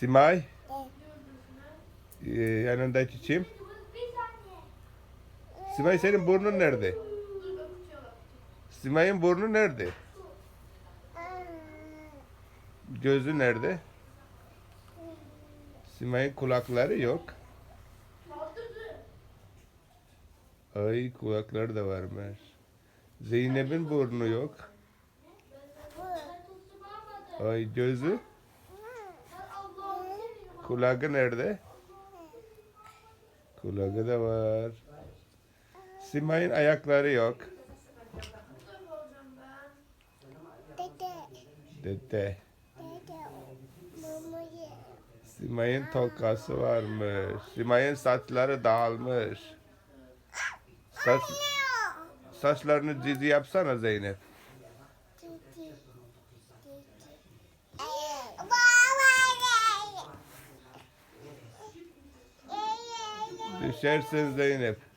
Simay. Ee, yanındaki kim? Simay senin burnun nerede? Simay'ın burnu nerede? Gözü nerede? Simay'ın kulakları yok. Ay kulakları da varmış. Zeynep'in burnu yok. Ay gözü. Kulağı nerede? Kulağı da var. Simay'ın ayakları yok. Dede. Dede. Simay'ın tokası varmış. Simay'ın saçları dağılmış. Saç, saçlarını cici yapsana Zeynep. Dede. Dede. Baba. Düşersin Zeynep.